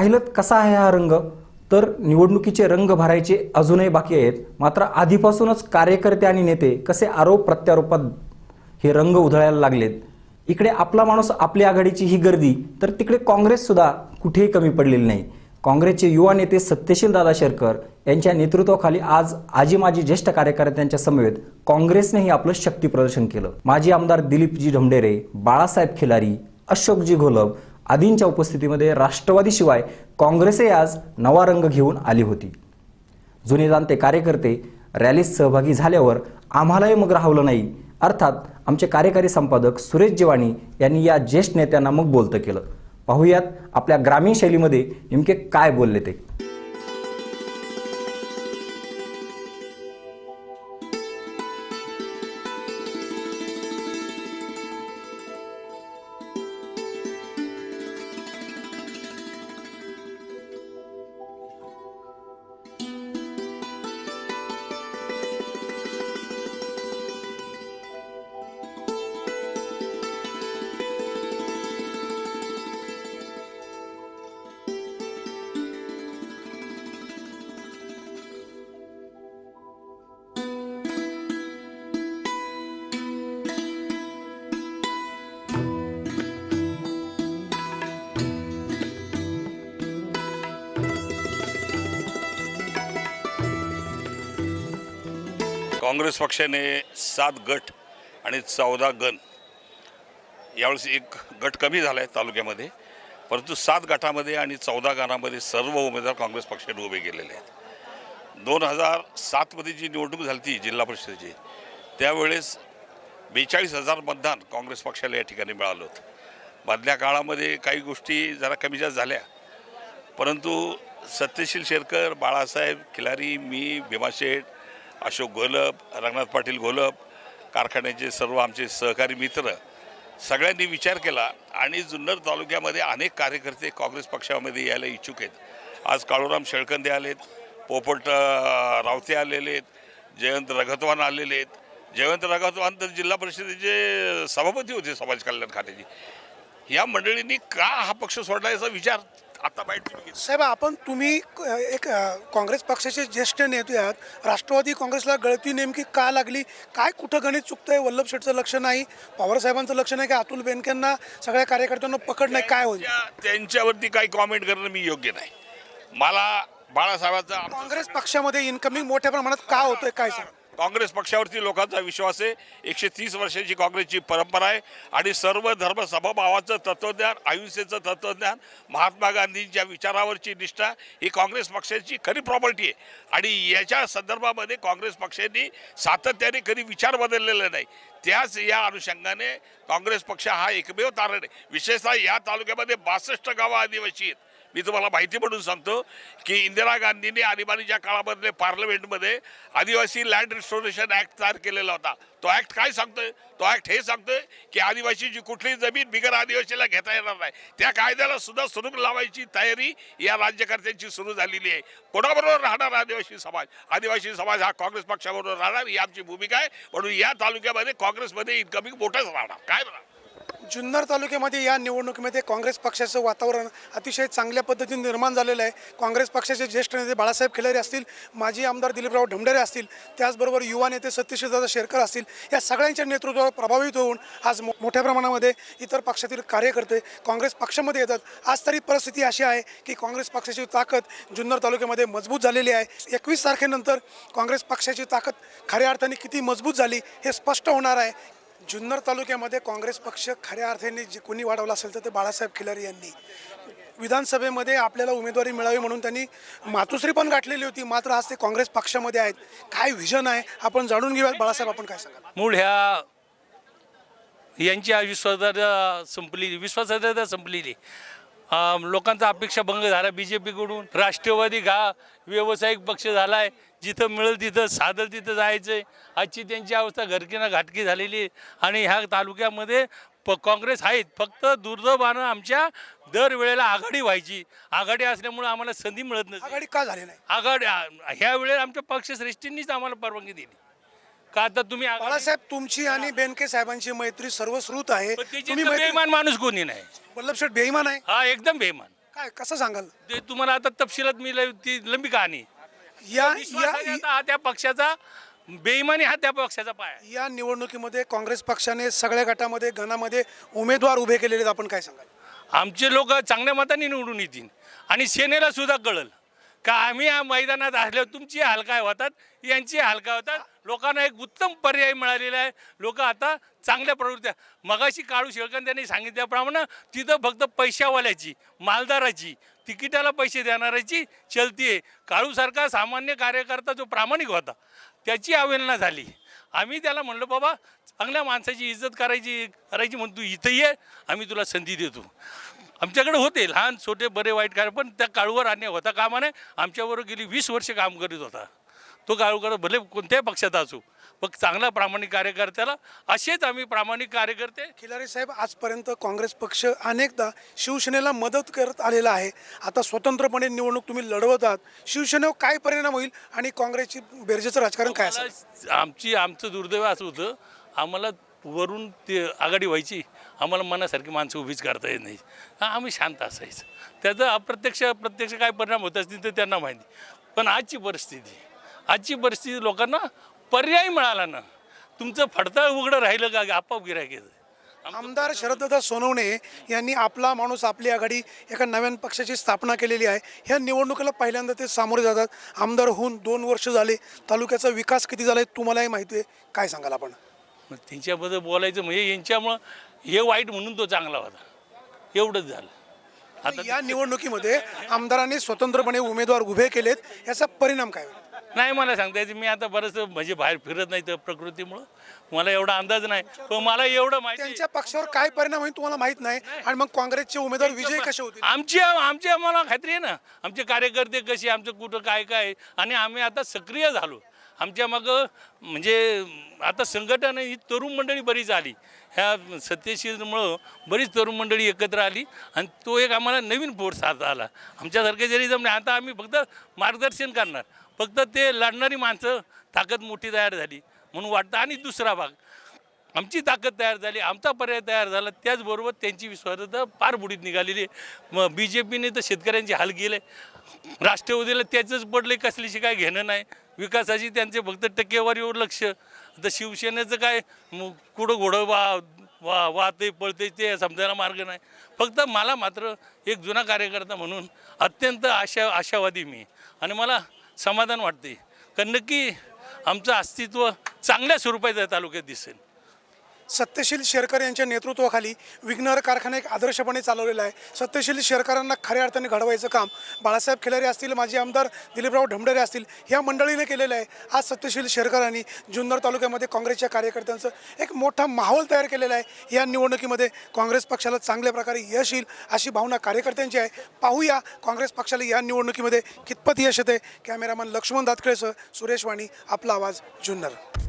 पाहिलं कसा आहे हा रंग? तर निवडणुकीचे रंग भरायचे अजूनही बाकी आहेत. मात्र आधीपासूनच कार्यकर्ते आणि नेते कसे आरोप प्रत्यारोपात हे रंग उधळायला लागलेत. इकडे आपला माणूस आपली आघाडीची ही गर्दी तर तिकडे काँग्रेस सुद्धा कुठेही कमी पडलेली नाही. काँग्रेसचे युवा नेते सत्यशील दादा शेरकर यांच्या नेतृत्वाखाली आज आजी माजी ज्येष्ठ कार्यकर्त्यांच्या समवेत काँग्रेसनेही आपलं शक्ती प्रदर्शन केलं. माजी आमदार दिलीपजी ढमडेरे बाळासाहेब खिलारी अशोकजी घोलप आदींच्या उपस्थितीमध्ये राष्ट्रवादीशिवाय काँग्रेसही आज नवा रंग घेऊन आली होती. जुने जाणते कार्यकर्ते रॅलीत सहभागी झाल्यावर आम्हालाही मग राहवलं नाही. अर्थात आमचे कार्यकारी संपादक सुरेश जिवाणी यांनी या ज्येष्ठ नेत्यांना मग बोलतं केलं. पाहूयात आपल्या ग्रामीण शैलीमध्ये नेमके काय बोलले ते. काँग्रेस पक्षाने सात गट आणि चौदा गण यावेळेस एक गट कमी झाला आहे तालुक्यामध्ये परंतु सात गटामध्ये आणि चौदा गणामध्ये सर्व उमेदवार काँग्रेस पक्षाने उभे केलेले आहेत. दोन हजार सातमध्ये जी निवडणूक झाली ती जिल्हा परिषदेची त्यावेळेस बेचाळीस हजार मतदान काँग्रेस पक्षाला या ठिकाणी मिळालं होतं. मधल्या काळामध्ये काही गोष्टी जरा कमी जास्त झाल्या परंतु सत्यशील शेरकर बाळासाहेब खिलारी मी भीमा शेठ अशोक घोलप रंगनाथ पाटील घोलप कारखान्याचे सर्व आमचे सहकारी मित्र सगळ्यांनी विचार केला आणि जुन्नर तालुक्यामध्ये अनेक कार्यकर्ते काँग्रेस पक्षामध्ये यायला इच्छुक आहेत. आज काळूराम शेळकंदे आलेत पोपट रावते आलेले आहेत जयंत रघतवान आलेले आहेत. जयवंत रघतवान तर जिल्हा परिषदेचे सभापती होते समाज कल्याण खात्याचे. या मंडळींनी का हा पक्ष सोडला याचा विचार? आता तुम्ही घेतला. साहेब आपण तुम्ही क- एक अ, काँग्रेस पक्षाचे ज्येष्ठ नेते आहात. राष्ट्रवादी काँग्रेसला गळती नेमकी का लागली? काय कुठं गणित चुकतंय? वल्लभ शेठचं लक्ष नाही. पवार साहेबांचं लक्ष नाही. की अतुल बेनकेंना सगळ्या कार्यकर्त्यांना पकड नाही? काय होईल? त्या- त्यांच्यावरती काही कॉमेंट करणं मी योग्य नाही. मला बाळासाहेबांचा आमचा काँग्रेस पक्षामध्ये इन्कमिंग मोठ्या प्रमाणात का होतंय? काय सांग? काँग्रेस पक्षावरती लोकांचा विश्वास आहे. एकशे तीस वर्षाची काँग्रेसची परंपरा आहे. आणि सर्व धर्म समभावाचं तत्त्वज्ञान अहिंसेचं तत्त्वज्ञान महात्मा गांधींच्या विचारावरची निष्ठा ही काँग्रेस पक्षाची खरी प्रॉपर्टी आहे. आणि याच्या संदर्भामध्ये काँग्रेस पक्षांनी सातत्याने कधी विचार बदललेला नाही. त्याच या अनुषंगाने काँग्रेस पक्ष हा एकमेव तारण आहे. विशेषतः या तालुक्यामध्ये बासष्ट गावं आदिवासी आहेत. मी तुम्हाला माहिती म्हणून सांगतो की इंदिरा गांधींनी आणीबाणीच्या काळामधले पार्लमेंटमध्ये आदिवासी लँड रिस्टोरेशन ॲक्ट तयार केलेला होता तो ॲक्ट काय सांगतोय? तो ॲक्ट हे सांगतोय की आदिवासीची कुठली जमीन बिगर आदिवासीला घेता येणार नाही. त्या कायद्याला सुद्धा सुरूंग लावायची तयारी या राज्यकर्त्यांची सुरू झालेली आहे. कोणाबरोबर राहणार आदिवासी समाज? आदिवासी समाज हा काँग्रेस पक्षाबरोबर राहणार ही आमची भूमिका आहे. म्हणून या तालुक्यामध्ये काँग्रेसमध्ये इन्कमिंग मोठंच राहणार. काय म्हणा? जुन्नर तालुक्यामध्ये या निवडणुकीमध्ये काँग्रेस पक्षाचं वातावरण अतिशय चांगल्या पद्धतीने निर्माण झालेलं आहे. काँग्रेस पक्षाचे ज्येष्ठ नेते बाळासाहेब खिलारे असतील माजी आमदार दिलीपराव ढमढेरे असतील त्याचबरोबर युवा नेते सत्यशीलदादा शेरकर असतील या सगळ्यांच्या नेतृत्वावर प्रभावित होऊन आज मो- मोठ्या प्रमाणामध्ये इतर पक्षातील कार्यकर्ते काँग्रेस पक्षामध्ये येतात. आज तरी परिस्थिती अशी आहे की काँग्रेस पक्षाची ताकद जुन्नर तालुक्यामध्ये मजबूत झालेली आहे. एकवीस तारखेनंतर काँग्रेस पक्षाची ताकद खऱ्या अर्थाने किती मजबूत झाली हे स्पष्ट होणार आहे. जुन्नर तालुक्यामध्ये काँग्रेस पक्ष खऱ्या अर्थाने जे कोणी वाढवला असेल तर ते बाळासाहेब खिलारी यांनी. विधानसभेमध्ये आपल्याला उमेदवारी मिळावी म्हणून त्यांनी मातुश्री पण गाठलेली होती मात्र आज ते काँग्रेस पक्षामध्ये आहेत. काय व्हिजन आहे आपण जाणून घेऊयात. बाळासाहेब आपण काय सांगा मूळ ह्या यांची विश्वासार्हता संपलेली विश्वासार्हता संपलेली. लोकांचा अपेक्षा भंग झाला. बी जे पीकडून राष्ट्रवादी घा व्यावसायिक पक्ष झाला आहे जिथं मिळेल तिथं साधल तिथं जायचं आहे आजची त्यांची अवस्था घरकीनं घाटकी झालेली आहे. आणि ह्या तालुक्यामध्ये प काँग्रेस आहेत. फक्त दुर्दैवानं आमच्या दरवेळेला आघाडी व्हायची. आघाडी असल्यामुळे आम्हाला संधी मिळत नसते आघाडी का झाली नाही? आघाडी ह्या वेळेला आमच्या पक्षश्रेष्ठींनीच आम्हाला परवानगी दिली. का आता तुम्ही बाळासाहेब तुमची आणि बेनके साहेबांची मैत्री सर्वश्रुत आहे. पण तुम्ही मैत्री बेईमान माणूस कोणी नाही. वल्लभ शेठ बेईमान आहे? हा एकदम बेईमान. काय कसं सांगाल? ते तुम्हाला आता तपशिलात मी ती लंबी कहाणी या या विश्वासाघात हा त्या पक्षाचा बेईमानी हा त्या पक्षाचा पाय आहे. या निवडणुकीमध्ये काँग्रेस पक्षाने सगळ्या गटामध्ये गणामध्ये उमेदवार उभे केलेले आहेत. आपण काय सांगाल? आमचे लोक चांगल्या मताने निवडून येतील. आणि सेनेला सुद्धा कळल. का आम्ही या मैदानात असल्यावर तुमची हाल काय होतात यांची हाल काय होतात लोकांना एक उत्तम पर्याय मिळालेला आहे. लोक आता चांगल्या प्रवृत्त्या मगाशी काळू शेळकन त्यांनी सांगितल्याप्रमाणे तिथं फक्त पैशावाल्याची मालदाराची तिकिटाला पैसे देणाऱ्याची चलती आहे. काळूसारखा सामान्य कार्यकर्ता जो प्रामाणिक होता त्याची अवहेलना झाली. आम्ही त्याला म्हणलो बाबा चांगल्या माणसाची इज्जत करायची करायची म्हणून तू इथं ये आम्ही तुला संधी देतो. आमच्याकडे होते लहान छोटे बरे वाईट कार्य पण त्या काळूवर अन्याय होता कामाने आमच्याबरोबर गेली वीस वर्ष काम करीत होता. तो काळूकर भले कोणत्याही पक्षात असू पण चांगला प्रामाणिक कार्यकर्त्याला असेच आम्ही प्रामाणिक कार्यकर्ते खिलारी साहेब आजपर्यंत काँग्रेस पक्ष अनेकदा शिवसेनेला मदत करत आलेला आहे. आता स्वतंत्रपणे निवडणूक तुम्ही लढवत आहात. शिवसेनेवर काय परिणाम होईल आणि काँग्रेसची बेरजेचं राजकारण काय असेल? आम्हाला- आमची आमचं दुर्दैव असं होतं आम्हाला वरून ते आघाडी व्हायची आम्हाला मनासारखी माणसं उभीच करता येत नाही हा, आम्ही शांत असायचं. त्याचा अप्रत्यक्ष प्रत्यक्ष काय परिणाम होत असतील ते त्यांना माहिती. पण आजची परिस्थिती आजची परिस्थिती लोकांना पर्याय मिळाला ना. तुमचं फडतळ उघडं राहिलं का आपोआप गिरायक आमदार शरददादा सोनवणे यांनी आपला माणूस आपली आघाडी एका नव्या पक्षाची स्थापना केलेली आहे. ह्या निवडणुकीला पहिल्यांदा ते सामोरे जातात. आमदार होऊन दोन वर्ष झाले. तालुक्याचा विकास किती झाला आहे तुम्हालाही माहिती आहे. काय सांगाल आपण? मग त्यांच्याबद्दल बोलायचं म्हणजे यांच्यामुळं हे वाईट म्हणून तो चांगला होता. एवढंच झालं. आता या निवडणुकीमध्ये आमदारांनी स्वतंत्रपणे उमेदवार उभे केलेत. याचा परिणाम काय होईल? नाही मला सांगता यायचं मी आता बरंच म्हणजे बाहेर फिरत नाही तर प्रकृतीमुळं. मला एवढा अंदाज नाही. पण मला एवढं माहिती. त्यांच्या पक्षावर काय परिणाम होईल तुम्हाला माहीत नाही. आणि मग काँग्रेसचे उमेदवार विजयी कसे होतील? आमची आमची आम्हाला खात्री आहे ना. आमचे कार्यकर्ते कसे आमचं कुठं काय काय. आणि आम्ही आता सक्रिय झालो. आमच्या मागं म्हणजे आता संघटन ही तरुण मंडळी बरीच आली. ह्या सत्यशीलमुळं बरीच तरुण मंडळी एकत्र आली आणि तो एक आम्हाला नवीन फोर्स आता आला. आमच्यासारखे जरी जमले आता आम्ही फक्त मार्गदर्शन करणार. फक्त ते लढणारी माणसं ताकद मोठी तयार झाली म्हणून वाटतं. आणि दुसरा भाग आमची ताकद तयार झाली आमचा पर्याय तयार झाला. त्याचबरोबर त्यांची विश्वासता पार बुडीत निघालेली आहे. मग बी जे पीने तर शेतकऱ्यांचे हाल केले राष्ट्रवादीला त्याचंच पडले कसलीशी काय घेणं नाही. विकासाची त्यांचे फक्त टक्केवारीवर लक्ष. आता शिवसेनेचं काय मग कुठं घोडं वा वा वाहते पळते ते समजायला मार्ग नाही. फक्त मला मात्र एक जुना कार्यकर्ता म्हणून अत्यंत आशा आशावादी मी. आणि मला समाधान वाटते. कारण नक्की आमचं अस्तित्व चांगल्या स्वरूपात या तालुक्यात दिसेल. सत्यशील शेरकर यांच्या नेतृत्वाखाली विघ्नहर कारखाना एक आदर्शपणे चालवलेला आहे. सत्यशील शेरकरांना खऱ्या अर्थाने घडवायचं काम बाळासाहेब खिलारे असतील माजी आमदार दिलीपराव ढमढरे असतील ह्या मंडळीने केलेलं आहे. आज सत्यशील शेरकरांनी जुन्नर तालुक्यामध्ये काँग्रेसच्या कार्यकर्त्यांचं एक मोठा माहोल तयार केलेला आहे. या निवडणुकीमध्ये काँग्रेस पक्षाला चांगल्या प्रकारे यश येईल अशी भावना कार्यकर्त्यांची आहे. पाहूया काँग्रेस पक्षाला या निवडणुकीमध्ये कितपत यश येते कॅमेरामन लक्ष्मण दातखेळसह सुरेश वाणी आपला आवाज जुन्नर.